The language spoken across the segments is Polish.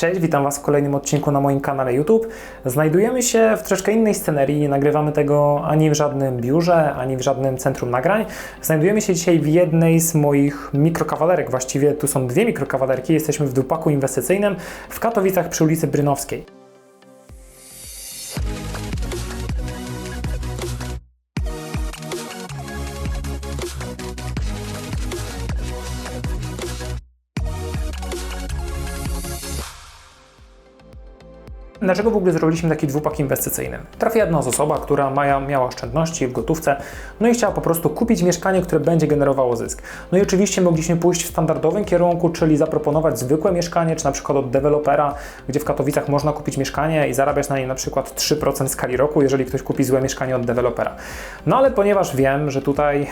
Cześć, witam Was w kolejnym odcinku na moim kanale YouTube. Znajdujemy się w troszkę innej scenerii, nie nagrywamy tego ani w żadnym biurze, ani w żadnym centrum nagrań. Znajdujemy się dzisiaj w jednej z moich mikrokawalerek, właściwie tu są dwie mikrokawalerki, jesteśmy w dupaku inwestycyjnym w Katowicach przy ulicy Brynowskiej. Dlaczego w ogóle zrobiliśmy taki dwupak inwestycyjny? Trafiła jedna z osoba, która ma, miała oszczędności w gotówce, no i chciała po prostu kupić mieszkanie, które będzie generowało zysk. No i oczywiście mogliśmy pójść w standardowym kierunku, czyli zaproponować zwykłe mieszkanie, czy na przykład od dewelopera, gdzie w Katowicach można kupić mieszkanie i zarabiać na nie na przykład 3% skali roku, jeżeli ktoś kupi złe mieszkanie od dewelopera. No ale ponieważ wiem, że tutaj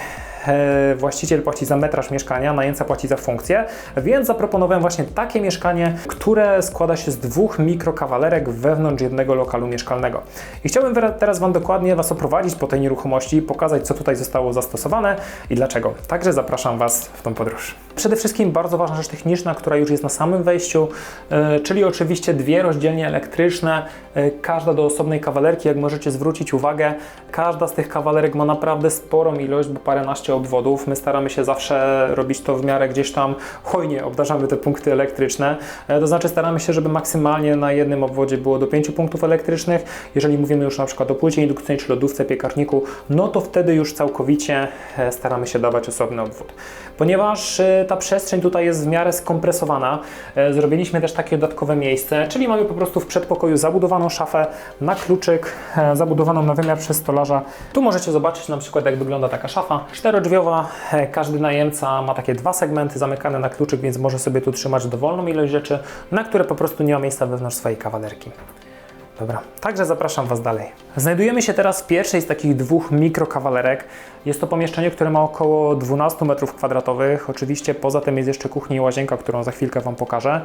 właściciel płaci za metraż mieszkania, najemca płaci za funkcję, więc zaproponowałem właśnie takie mieszkanie, które składa się z dwóch mikrokawalerek wewnątrz jednego lokalu mieszkalnego. I chciałbym teraz Wam dokładnie Was oprowadzić po tej nieruchomości, pokazać co tutaj zostało zastosowane i dlaczego. Także zapraszam Was w tą podróż. Przede wszystkim bardzo ważna rzecz techniczna, która już jest na samym wejściu, e, czyli oczywiście dwie rozdzielnie elektryczne, e, każda do osobnej kawalerki, jak możecie zwrócić uwagę, każda z tych kawalerek ma naprawdę sporą ilość, bo paręnaście obwodów. My staramy się zawsze robić to w miarę gdzieś tam hojnie obdarzamy te punkty elektryczne. E, to znaczy staramy się, żeby maksymalnie na jednym obwodzie było do 5 punktów elektrycznych. Jeżeli mówimy już na przykład o płycie indukcyjnej czy lodówce, piekarniku, no to wtedy już całkowicie e, staramy się dawać osobny obwód. Ponieważ e, ta przestrzeń tutaj jest w miarę skompresowana, zrobiliśmy też takie dodatkowe miejsce, czyli mamy po prostu w przedpokoju zabudowaną szafę na kluczyk, zabudowaną na wymiar przez stolarza. Tu możecie zobaczyć na przykład jak wygląda taka szafa. 4 E, każdy najemca ma takie dwa segmenty zamykane na kluczyk, więc może sobie tu trzymać dowolną ilość rzeczy, na które po prostu nie ma miejsca wewnątrz swojej kawalerki. Dobra, także zapraszam Was dalej. Znajdujemy się teraz w pierwszej z takich dwóch mikrokawalerek. Jest to pomieszczenie, które ma około 12 metrów kwadratowych. Oczywiście poza tym jest jeszcze kuchnia i łazienka, którą za chwilkę Wam pokażę.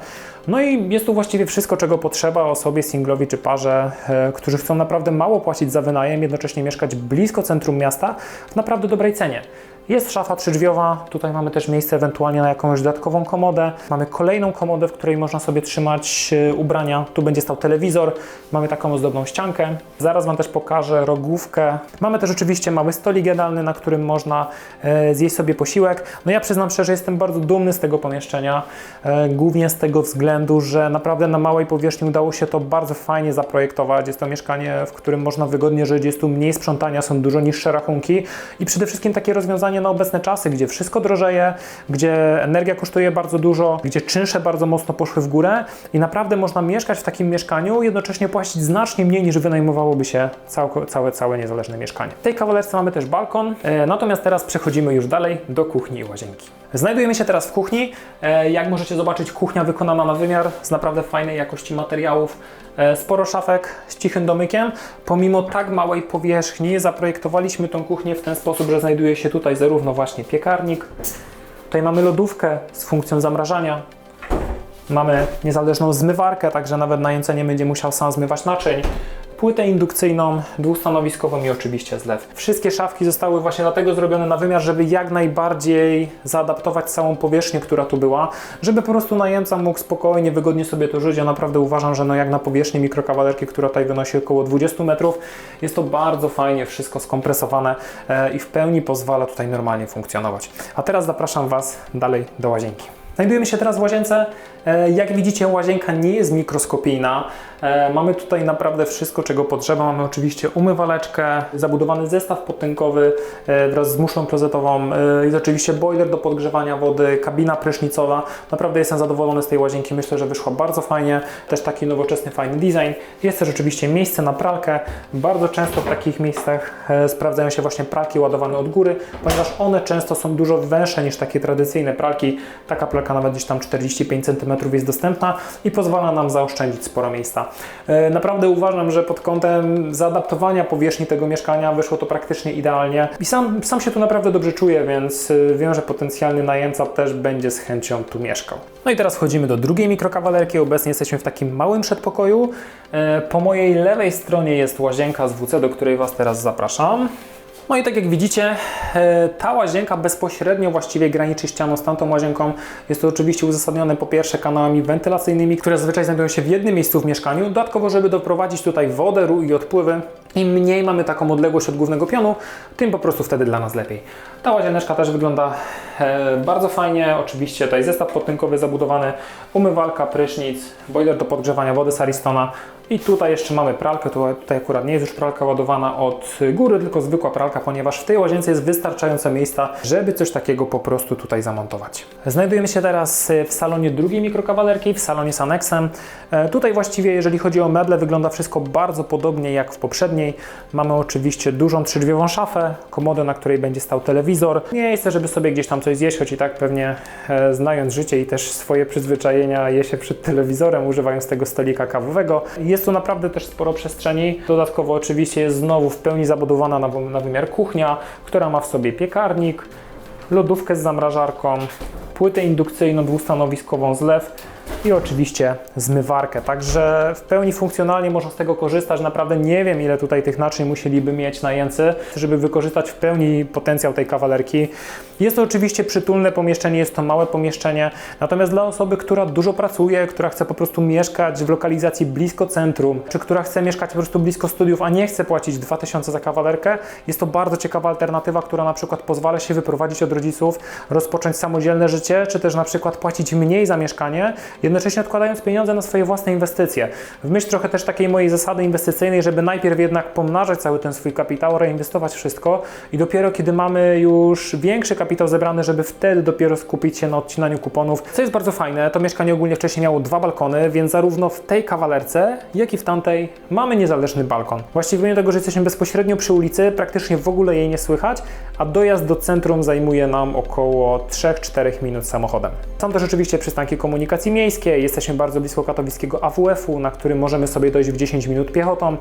No i jest tu właściwie wszystko, czego potrzeba osobie singlowi czy parze, e, którzy chcą naprawdę mało płacić za wynajem, jednocześnie mieszkać blisko centrum miasta w naprawdę dobrej cenie. Jest szafa trzydrzwiowa, tutaj mamy też miejsce ewentualnie na jakąś dodatkową komodę. Mamy kolejną komodę, w której można sobie trzymać e, ubrania. Tu będzie stał telewizor, mamy taką ozdobną ściankę. Zaraz Wam też pokażę rogówkę. Mamy też oczywiście mały stolik jadalny, na którym można e, zjeść sobie posiłek. No ja przyznam szczerze, jestem bardzo dumny z tego pomieszczenia, e, głównie z tego względu, że naprawdę na małej powierzchni udało się to bardzo fajnie zaprojektować. Jest to mieszkanie, w którym można wygodnie żyć, jest tu mniej sprzątania, są dużo niższe rachunki i przede wszystkim takie rozwiązanie na obecne czasy, gdzie wszystko drożeje, gdzie energia kosztuje bardzo dużo, gdzie czynsze bardzo mocno poszły w górę i naprawdę można mieszkać w takim mieszkaniu, jednocześnie płacić znacznie mniej niż wynajmowałoby się całe, całe, całe niezależne mieszkanie. W tej kawalerce mamy też balkon, e, natomiast teraz przechodzimy już dalej do kuchni i łazienki. Znajdujemy się teraz w kuchni. E, Jak możecie zobaczyć, kuchnia wykonana na wymiar z naprawdę fajnej jakości materiałów. E, Sporo szafek z cichym domykiem. Pomimo tak małej powierzchni zaprojektowaliśmy tą kuchnię w ten sposób, że znajduje się tutaj zarówno właśnie piekarnik, tutaj mamy lodówkę z funkcją zamrażania, Mamy niezależną zmywarkę, także nawet najemca nie będzie musiał sam zmywać naczyń. Płytę indukcyjną, dwustanowiskową i oczywiście zlew. Wszystkie szafki zostały właśnie dlatego zrobione na wymiar, żeby jak najbardziej zaadaptować całą powierzchnię, która tu była, żeby po prostu najemca mógł spokojnie, wygodnie sobie tu żyć. Ja naprawdę uważam, że no jak na powierzchni mikrokawalerki, która tutaj wynosi około 20 metrów, jest to bardzo fajnie wszystko skompresowane e, i w pełni pozwala tutaj normalnie funkcjonować. A teraz zapraszam Was dalej do łazienki. Znajdujemy się teraz w łazience. E, Jak widzicie, łazienka nie jest mikroskopijna. E, Mamy tutaj naprawdę wszystko, czego potrzeba. Mamy oczywiście umywaleczkę, zabudowany zestaw podtynkowy e, wraz z muszlą klozetową. Jest oczywiście boiler do podgrzewania wody, kabina prysznicowa. Naprawdę jestem zadowolony z tej łazienki. Myślę, że wyszła bardzo fajnie. Też taki nowoczesny, fajny design. Jest też oczywiście miejsce na pralkę. Bardzo często w takich miejscach sprawdzają się właśnie pralki ładowane od góry, ponieważ one często są dużo węższe niż takie tradycyjne pralki. Taka nawet gdzieś tam 45 cm jest dostępna i pozwala nam zaoszczędzić sporo miejsca. E, Naprawdę uważam, że pod kątem zaadaptowania powierzchni tego mieszkania wyszło to praktycznie idealnie i sam, sam się tu naprawdę dobrze czuję, więc e, wiem, że potencjalny najemca też będzie z chęcią tu mieszkał. No i teraz wchodzimy do drugiej mikrokawalerki. Obecnie jesteśmy w takim małym przedpokoju. E, Po mojej lewej stronie jest łazienka z WC, do której Was teraz zapraszam. No i tak jak widzicie, e, ta łazienka bezpośrednio właściwie graniczy ścianą z tamtą łazienką. Jest to oczywiście uzasadnione po pierwsze kanałami wentylacyjnymi, które zazwyczaj znajdują się w jednym miejscu w mieszkaniu. Dodatkowo, żeby doprowadzić tutaj wodę i odpływy, im mniej mamy taką odległość od głównego pionu, tym po prostu wtedy dla nas lepiej. Ta łazieneczka też wygląda e, bardzo fajnie. Oczywiście tutaj zestaw podtynkowy zabudowany, umywalka, prysznic, boiler do podgrzewania wody Saristona. I tutaj jeszcze mamy pralkę, tutaj, akurat nie jest już pralka ładowana od góry, tylko zwykła pralka, ponieważ w tej łazience jest wystarczająco miejsca, żeby coś takiego po prostu tutaj zamontować. Znajdujemy się teraz w salonie drugiej mikrokawalerki, w salonie z aneksem. E, tutaj właściwie, jeżeli chodzi o meble, wygląda wszystko bardzo podobnie jak w poprzedniej. Mamy oczywiście dużą trzydrzwiową szafę, komodę, na której będzie stał telewizor. Miejsce, żeby sobie gdzieś tam coś zjeść, choć i tak pewnie e, znając życie i też swoje przyzwyczajenia je się przed telewizorem, używając tego stolika kawowego. Jest tu naprawdę też sporo przestrzeni. Dodatkowo oczywiście jest znowu w pełni zabudowana na, na wymiar kuchnia, która ma w sobie piekarnik, lodówkę z zamrażarką, płytę indukcyjną dwustanowiskową zlew i oczywiście zmywarkę. Także w pełni funkcjonalnie można z tego korzystać. Naprawdę nie wiem, ile tutaj tych naczyń musieliby mieć najemcy, żeby wykorzystać w pełni potencjał tej kawalerki. Jest to oczywiście przytulne pomieszczenie, jest to małe pomieszczenie, natomiast dla osoby, która dużo pracuje, która chce po prostu mieszkać w lokalizacji blisko centrum, czy która chce mieszkać po prostu blisko studiów, a nie chce płacić 2000 za kawalerkę, jest to bardzo ciekawa alternatywa, która na przykład pozwala się wyprowadzić od rodziców, rozpocząć samodzielne życie, czy też na przykład płacić mniej za mieszkanie, jednocześnie odkładając pieniądze na swoje własne inwestycje. W myśl trochę też takiej mojej zasady inwestycyjnej, żeby najpierw jednak pomnażać cały ten swój kapitał, reinwestować wszystko i dopiero kiedy mamy już większy kapitał zebrany, żeby wtedy dopiero skupić się na odcinaniu kuponów. Co jest bardzo fajne, to mieszkanie ogólnie wcześniej miało dwa balkony, więc zarówno w tej kawalerce, jak i w tamtej mamy niezależny balkon. Właściwie mimo tego, że jesteśmy bezpośrednio przy ulicy, praktycznie w ogóle jej nie słychać, a dojazd do centrum zajmuje nam około 3-4 minut samochodem. Są też oczywiście przystanki komunikacji miejskiej, jesteśmy bardzo blisko katowickiego AWF-u, na którym możemy sobie dojść w 10 minut piechotą.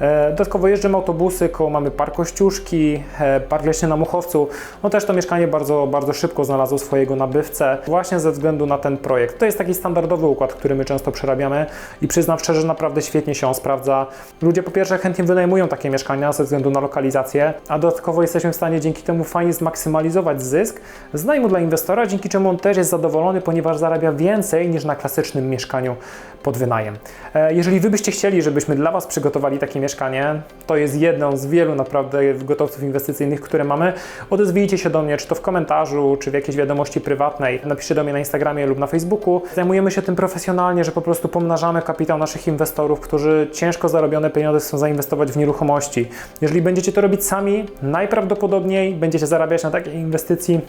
E, dodatkowo jeżdżą autobusy, koło mamy park Kościuszki, e, park leśny na Muchowcu. No też to mieszkanie bardzo, bardzo szybko znalazło swojego nabywcę, właśnie ze względu na ten projekt. To jest taki standardowy układ, który my często przerabiamy i przyznam szczerze, że naprawdę świetnie się on sprawdza. Ludzie po pierwsze chętnie wynajmują takie mieszkania ze względu na lokalizację, a dodatkowo jesteśmy w stanie dzięki temu fajnie zmaksymalizować zysk z dla inwestora, dzięki czemu on też jest zadowolony, ponieważ zarabia więcej niż na klasycznym mieszkaniu pod wynajem. E, jeżeli Wy byście chcieli, żebyśmy dla Was przygotowali takie mieszkanie, to jest jedną z wielu naprawdę gotowców inwestycyjnych, które mamy. Odezwijcie się do mnie, czy to w komentarzu, czy w jakiejś wiadomości prywatnej. Napiszcie do mnie na Instagramie lub na Facebooku. Zajmujemy się tym profesjonalnie, że po prostu pomnażamy kapitał naszych inwestorów, którzy ciężko zarobione pieniądze chcą zainwestować w nieruchomości. Jeżeli będziecie to robić sami, najprawdopodobniej będziecie zarabiać na takiej inwestycji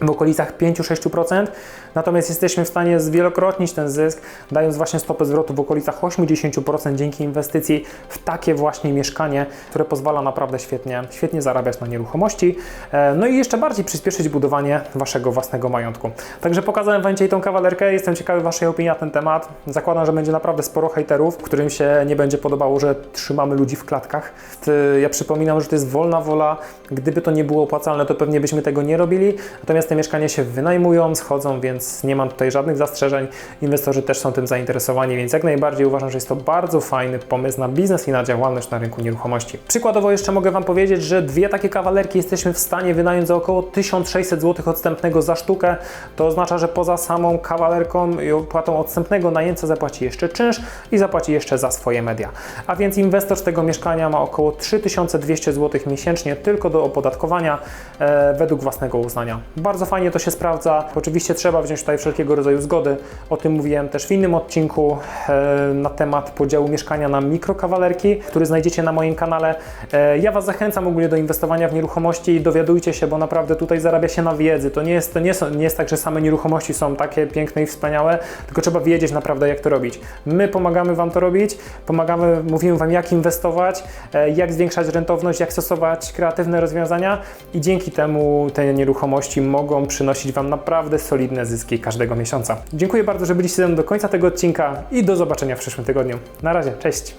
w okolicach 5-6%, natomiast jesteśmy w stanie zwielokrotnić ten zysk, dając właśnie stopę zwrotu w okolicach 8-10% dzięki inwestycji w takie właśnie mieszkanie, które pozwala naprawdę świetnie, świetnie zarabiać na nieruchomości, e, no i jeszcze bardziej przyspieszyć budowanie Waszego własnego majątku. Także pokazałem Wam dzisiaj tą kawalerkę, jestem ciekawy Waszej opinii na ten temat. Zakładam, że będzie naprawdę sporo hejterów, którym się nie będzie podobało, że trzymamy ludzi w klatkach. Ja przypominam, że to jest wolna wola, gdyby to nie było opłacalne, to pewnie byśmy tego nie robili, natomiast te mieszkania się wynajmują, schodzą, więc nie mam tutaj żadnych zastrzeżeń. Inwestorzy też są tym zainteresowani, więc jak najbardziej uważam, że jest to bardzo fajny pomysł na biznes i na działalność na rynku nieruchomości. Przykładowo jeszcze mogę Wam powiedzieć, że dwie takie kawalerki jesteśmy w stanie wynająć za około 1600 zł odstępnego za sztukę. To oznacza, że poza samą kawalerką i opłatą odstępnego najemca zapłaci jeszcze czynsz i zapłaci jeszcze za swoje media. A więc inwestor z tego mieszkania ma około 3200 zł miesięcznie tylko do opodatkowania e, według własnego uznania. Bardzo bardzo fajnie to się sprawdza. Oczywiście trzeba wziąć tutaj wszelkiego rodzaju zgody. O tym mówiłem też w innym odcinku e, na temat podziału mieszkania na mikrokawalerki, który znajdziecie na moim kanale. E, ja Was zachęcam ogólnie do inwestowania w nieruchomości i dowiadujcie się, bo naprawdę tutaj zarabia się na wiedzy. To nie jest, to nie, są, nie jest tak, że same nieruchomości są takie piękne i wspaniałe, tylko trzeba wiedzieć naprawdę, jak to robić. My pomagamy Wam to robić, pomagamy, mówimy Wam, jak inwestować, e, jak zwiększać rentowność, jak stosować kreatywne rozwiązania i dzięki temu te nieruchomości mogą mogą przynosić Wam naprawdę solidne zyski każdego miesiąca. Dziękuję bardzo, że byliście ze mną do końca tego odcinka i do zobaczenia w przyszłym tygodniu. Na razie, cześć!